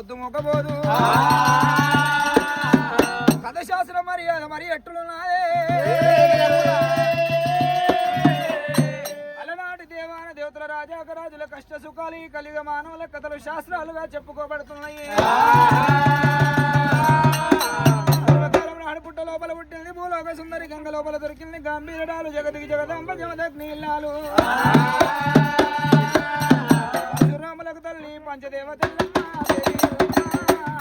పొద్దు మొక్కబోదు కథ శాస్త్రం మర్యాద మరి ఎట్టులున్నాయే అలనాటి దేవాన దేవతల రాజాక రాజుల కష్ట సుఖాలు ఈ కలిగ మానవుల కథలు శాస్త్రాలుగా చెప్పుకోబడుతున్నాయి. పూర్వకాలం నాడు పుట్ట లోపల పుట్టింది భూలోక సుందరి గంగ లోపల దొరికింది గంభీరడాలు జగతికి జగదంబ జమదగ్ని ఇల్లాలు. పరశురాములకు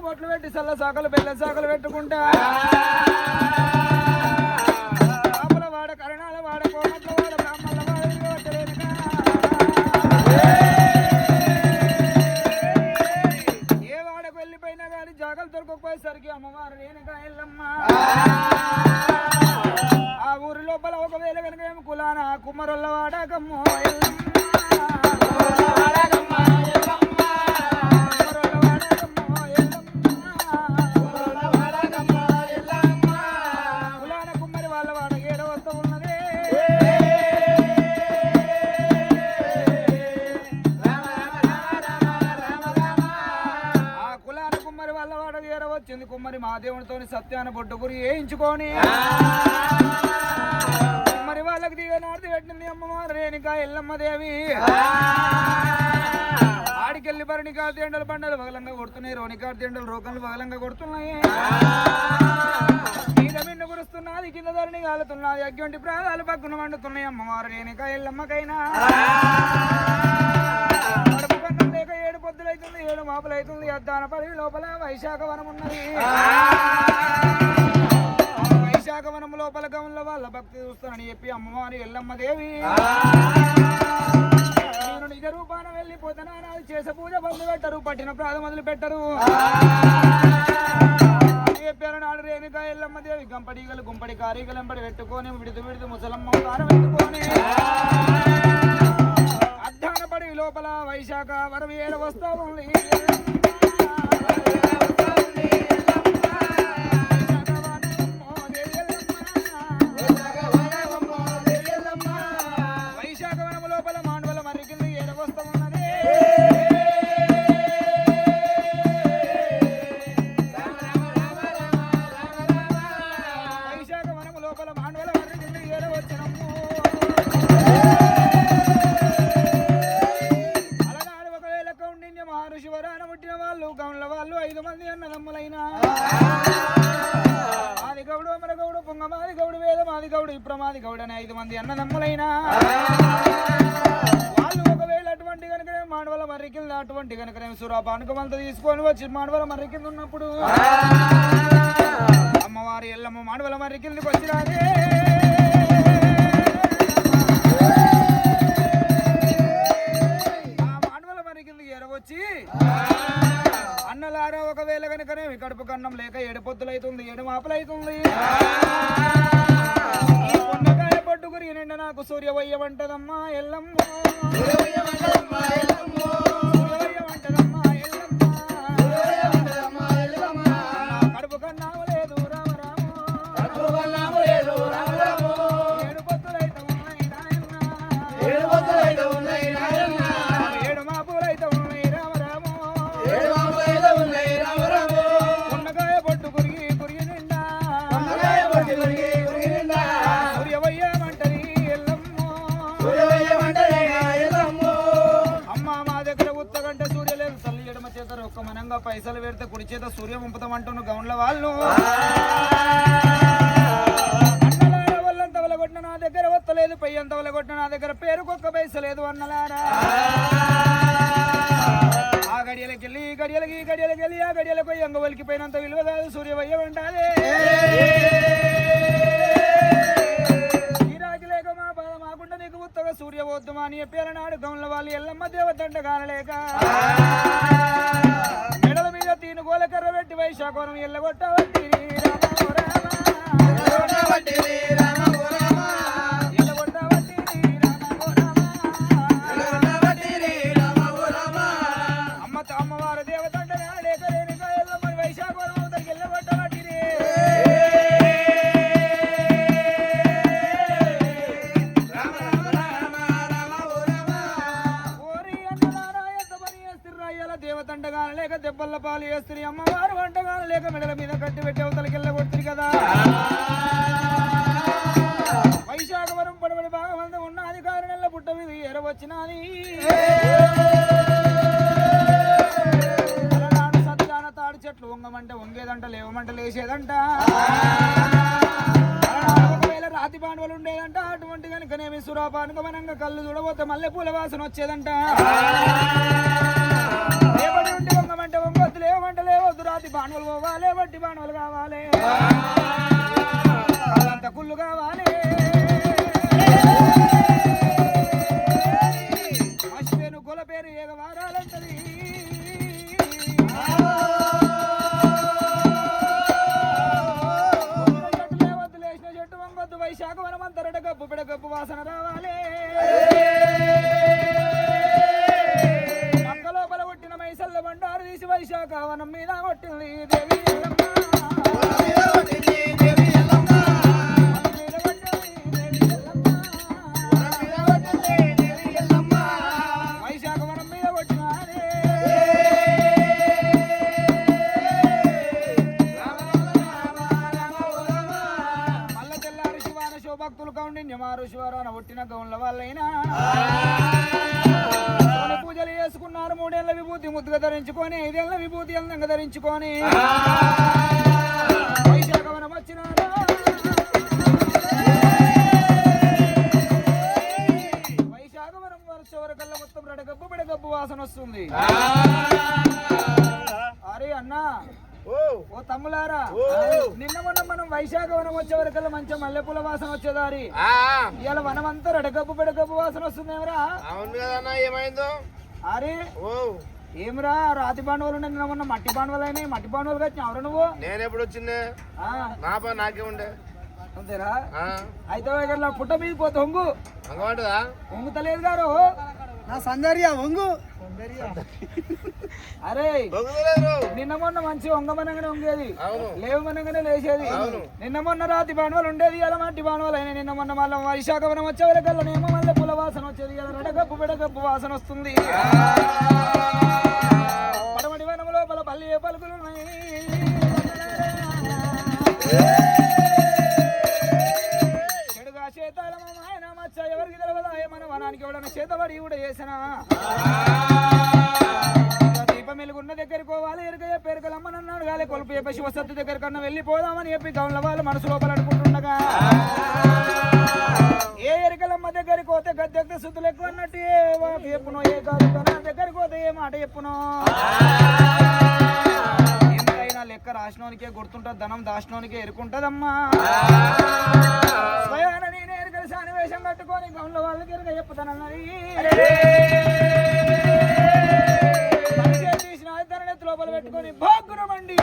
బొట్లు పెట్టి సల్ల సాకలు బెల్ల సాకలు పెట్టుకుంటా మహాదేవునితో సత్యాన బొడ్డు గురి వేయించుకొని. కుమ్మరి వాళ్ళకి దిగనాడిది పెట్టింది అమ్మవారు రేణుక ఎల్లమ్మ దేవి. ఆడికెళ్ళి భరణికా తేండలు బండలు బగలంగా కొడుతున్నాయి రోనికా తేండలు రోకలు బగలంగా కొడుతున్నాయి. మీద కురుస్తున్నది కింద ధరణి కాలుతున్నది అగ్గి ప్రాణాలు పక్కన వండుతున్నాయి అమ్మవారు రేణుక ఎల్లమ్మకైనా. మాపులైతుంది అద్దాన పడి లోపల వైశాఖ వనం ఉన్నది. వైశాఖ వనం లోపల గమల వాళ్ళ భక్తి చూస్తానని చెప్పి అమ్మవారి ఎల్లమ్మ దేవి. నేను నిజ రూపాన వెళ్ళిపోతానా నాది చేసే పూజ బంధు పెట్టరు పట్టిన ప్రాధ మొదలు పెట్టరు. గంపడిగలు గుంపడి కారీగలంపడి పెట్టుకొని విడుదు విడుదు ముసలమ్మ కారం పెట్టుకొని అడ్డాన పడి లోపల వైశాఖ వరవేల వస్తా మంది అన్నదమ్ములైన ఆది గౌడు అమర గౌడు పొంగమాది గౌడు వేదమాది గౌడు ఇప్రమాది గౌడు అని ఐదు మంది అన్నదమ్ములైన వాళ్ళు ఒకవేళ అటువంటి కనుకనే మానవల మర్రి కింద అటువంటి కనుకనే సురా పానకమంతా తీసుకొని వచ్చి మానవల మర్రి కింద ఉన్నప్పుడు అమ్మవారి ఎల్లమ్మ మానవల మర్రి కిందకి వచ్చిరాదే ఆ మానవుల మరి కిందకి ఎరవచ్చి అన్నలారా ఒకవేళ కనుకనే కడుపు కన్నం లేక ఏడు పొద్దులైతుంది ఏడు మాపలైతుంది. పొన్నకాయ పట్టుకుని నిండా నాకు సూర్యవయ్య వంటదమ్మా ఎల్లమ్మ. పైసలు పెడితే కుడి చేత సూర్య ముంపుతాం అంటున్న గౌండ్ల వాళ్ళు. వలగొట్టిన నా దగ్గర వత్తలేదు పయ్యంత వలగొట్టిన నా దగ్గర పేరుకొక్క పైస లేదు అన్నలారా. ఆ. గడియలకెళ్ళి ఈ గడియలకి ఈ గడియలకెళ్ళి ఆ గడియలకు ఎంగ వలికిపోయినంత విలువ కాదు సూర్యవయ్య ఉండాలి. ఉత్తగా సూర్య వద్దుమా అని చెప్పారు నాడు గౌన్ల వాళ్ళు. ఎల్లమ్మ దేవతంట కానలేక మెడల తీను గోలకర్ర పెట్టి వైశాఖవరం ఎల్లగొట్టవట్టి రామ రామ తండగాన లేక దెబ్బల పాలు వేస్తుంది. అమ్మవారు వంటగాన లేక మెడల మీద కట్టి పెట్టి అవతలకి వెళ్ళగొడుతుంది కదా. వైశాఖవరం పడబడి బాగా మంది ఉన్న అధికారి నెల పుట్ట మీద ఎరవచ్చినది. అలనాడు సత్యాన తాడి చెట్లు వంగమంటే వంగేదంట లేవమంట లేచేదంట. ఒకవేళ రాతి పాండవులు ఉండేదంట అటువంటి కనుకనేమి సురాపానుకమనంగా కళ్ళు చూడబోతే మల్లెపూల వాసన వచ్చేదంట. లేబడి ఉండి వంగమంటే వంగొద్దు లేవమంటే లేవద్దు. రాతి పాండవులు పోవాలి బట్టి పాండవులు కావాలి. అంత కుళ్ళు కావాలి. మర్చిపోయిన కుల పేరు ఏగ వారాలంటది పొద్దున చెట్టు చెట్టు వంగొద్దు, వైశాఖ వనమంతరట గబ్బు పిడ గబ్బు వాసన రావాలి. వైశాఖ వనం మీద కొట్టింది దేవి. వరకల్లా మొత్తం రడగబ్బు బిడగబ్బు వాసన వస్తుంది. అరే అన్నా. ఓ. తమ్ములారా. నిన్న మొన్న మనం వైశాఖ వనం వచ్చే వరకల్లా మంచి మల్లెపూల వాసన వచ్చేదారి ఇవాళ వనం అంతా రడగబ్బు బిడగబ్బు వాసన వస్తుంది ఎవరా అవును కదన్నా ఏమైందో? అరే. ఓ. ఏమిరా? రాతి బాండవాలు ఉన్నాయి. నిన్న మొన్న మట్టి బాండవాలు అయినాయి. మట్టి బాండవాలు వచ్చిన ఎవరు నువ్వు? నేను ఎప్పుడు వచ్చిందే ఆ, నా పని నాకే ఉండే అంతేరా ఆ, అయితే ఇక్కడ పుట్ట మీద పోతే హొంగు. అంగమంటదా హొంగుతలేదు గారు. నా సందర్య వంగు అరే నిన్న మొన్న మంచి వంగమనగానే ఉంగేది అవును. లేవమనగానే లేచేది. అవును. నిన్న మొన్న రాతి బాణవాలు ఉండేది ఇలా మట్టి బాణవాలు అయినా. నిన్న మొన్న మళ్ళీ వైశాఖవనం వచ్చే కల్లా నేమో మళ్ళీ పూల వాసన వచ్చేది ఇలా రడగప్పు బిడగప్పు వాసన వస్తుంది. పలుకులు చెడుగా మచ్చ ఎవరికి తెలవదా మన వనానికి ఎవడన్నా చేతబడి కూడా చేసినా దీపం వెలుగున్న దగ్గరికి పోవాలి ఎరుక పెరుకలమ్మనన్నాడు గాలి కొలుపు చెప్పి శివసత్తు దగ్గర కన్నా వెళ్ళిపోదామని చెప్పి గౌన్ల వాళ్ళు మనసు లోపల అనుకుంటుండగా ఏ ఎరుకలమ్మ దగ్గరికి పోతే గద్దెక్తే శుద్ధులు ఎక్కువ అన్నట్టు ఏ వాపు చెప్పునో ఏ కాదు నా దగ్గరికి పోతే ఏ మాట చెప్పునో ఆ లెక్క రాసినోనికే గుర్తుంటుంది ధనం దాచినోనికే ఎరుకుంటదమ్మా. స్వయాన నేనే ఎరుకల సానివేశం కట్టుకొని గౌన్ల వాళ్ళకి ఎరుక చెప్పుతానన్నది తీసిన ఇద్దరు లోపల పెట్టుకొని భాగ్గురమండి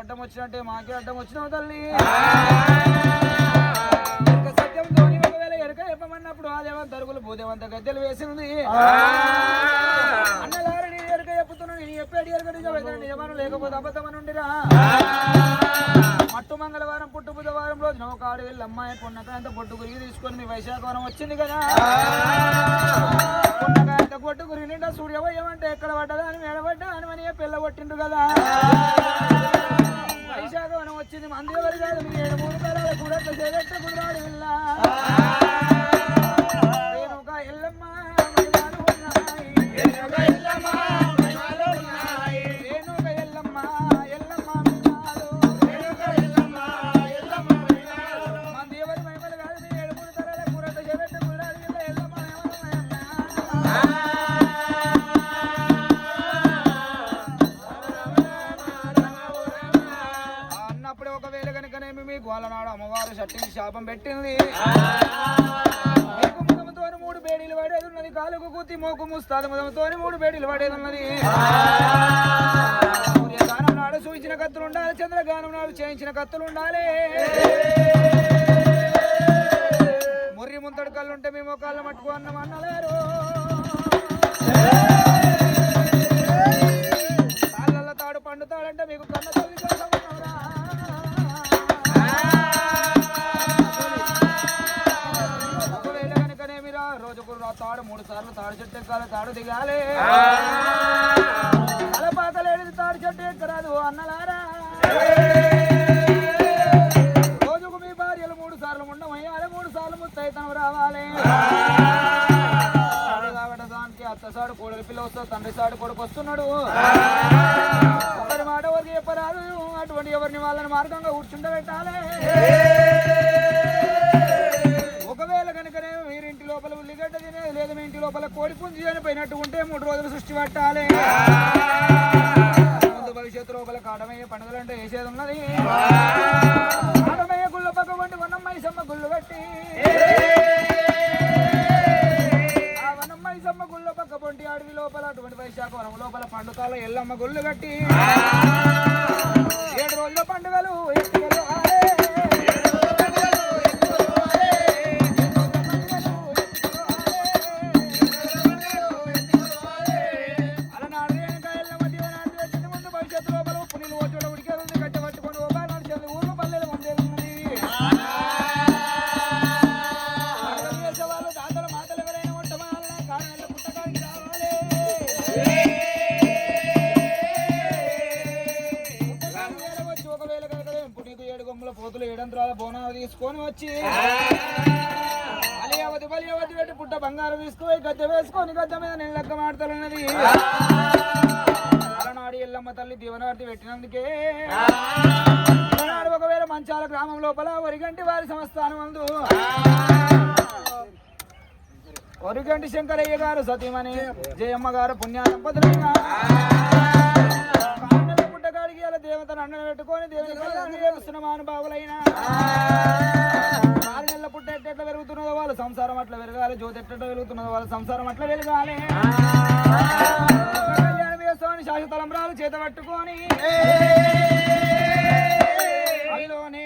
అడ్డం వచ్చినట్టే మాకే అడ్డం వచ్చినావు తల్లి. దరుగులు భూదేవంత గద్దెలు వేసింది అన్నలారు నేను ఎరుక చెప్పుతున్నాను నేను చెప్పాడు ఎరుక నిజమానం లేకపోతే అబద్ధమని ఉండిరా మట్టు మంగళవారం పుట్టు బుధవారం రోజున ఒక ఆడు వెళ్ళి అమ్మాయి పొన్నకాంత పొట్టు గురిగి తీసుకొని మీ వైశాఖవనం వచ్చింది కదా. పొన్నకాంత పొట్టు గురి నిండా సూర్యవయ్యమంటే ఎక్కడ పడ్డదా అని మేడబడ్డా అని అని పిల్ల కొట్టిండు కదా. వైశాఖవనం వచ్చింది మంది ఎవరు కాదు ఏడు మూడు కూడా కుదరాడు పిల్ల. అన్నప్పుడే ఒకవేళ కనుకనేమి మీ గోలనాడు అమ్మవారు షట్టించి శాపం పెట్టిన కత్తులతోని మూడు బేడీలు పడేదన్నది. సూర్యగానం నాడు సూచించిన కత్తులు ఉండాలి చంద్రగానం నాడు చేయించిన కత్తులు ఉండాలి ముర్రి ముంతడు కళ్ళు ఉంటే మేము కళ్ళు మట్టుకు అన్నం అన్నలేరు. సార్లు తాడు చెట్టు ఎక్కాలి తాడు దిగాలి. తలపాకలేడు తాడు చెట్టు ఎక్కరాదు అన్నలారా. రోజుకు మీ భార్యలు మూడు సార్లు ఉండమయ్యాలి మూడు సార్లు ముత్తైతం రావాలి. తాడు కాబట్టి దానికి అత్త సాడు కోడలి పిల్ల వస్తా తండ్రి సాడు కొడుకు వస్తున్నాడు. ఒకరి మాట ఎవరికి చెప్పరాదు? అటువంటి ఎవరిని వాళ్ళని మార్గంగా కూర్చుండబెట్టాలి. ఒకవేళ లేదు మీ ఇంటి లోపల కోడి పుంజి చనిపోయినట్టు ఉంటే మూడు రోజులు సృష్టి పట్టాలి. ముందు భవిష్యత్తు లోపల కాడమయ్యే పండుగలంటే వేసేది ఉన్నది? కాడమయ్యే గుళ్ళ పక్క వంటి వనమ్మాయి సమ్మ గుళ్ళు కట్టి. ఆ వనమ్మాయి సమ్మ గుళ్ళ పక్క పొంటి అడవి లోపల అటువంటి వైశాఖ వనం లోపల పండుగల ఎల్లమ్మ గుళ్ళు కట్టి. తీసుకొని వచ్చి. బలియావతి పెట్టి పుట్ట బంగారం తీసుకుపోయి గద్దె వేసుకొని గద్దె మీద నేను లెక్క మాడతానన్నది అలనాడు ఎల్లమ్మ తల్లి దీవనార్తి పెట్టినందుకే. ఒకవేళ మంచాల గ్రామం లోపల వరిగంటి వారి సంస్థానం అందు. వరిగంటి శంకరయ్య గారు సతీమణి జయమ్మ గారు పుణ్య దేవతను అన్నం పెట్టుకొని దేవుని చేస్తున్న మహానుభావులైన. ఆరు నెలల పుట్ట ఎట్ట పెరుగుతున్నదో వాళ్ళ సంసారం అట్లా పెరగాలి జ్యోతి ఎట్ట పెరుగుతున్నదో వాళ్ళ సంసారం అట్లా వెలగాలి కళ్యాణం చేస్తామని శాశ్వత తలంబ్రాలు చేత పట్టుకొని అదిలోనే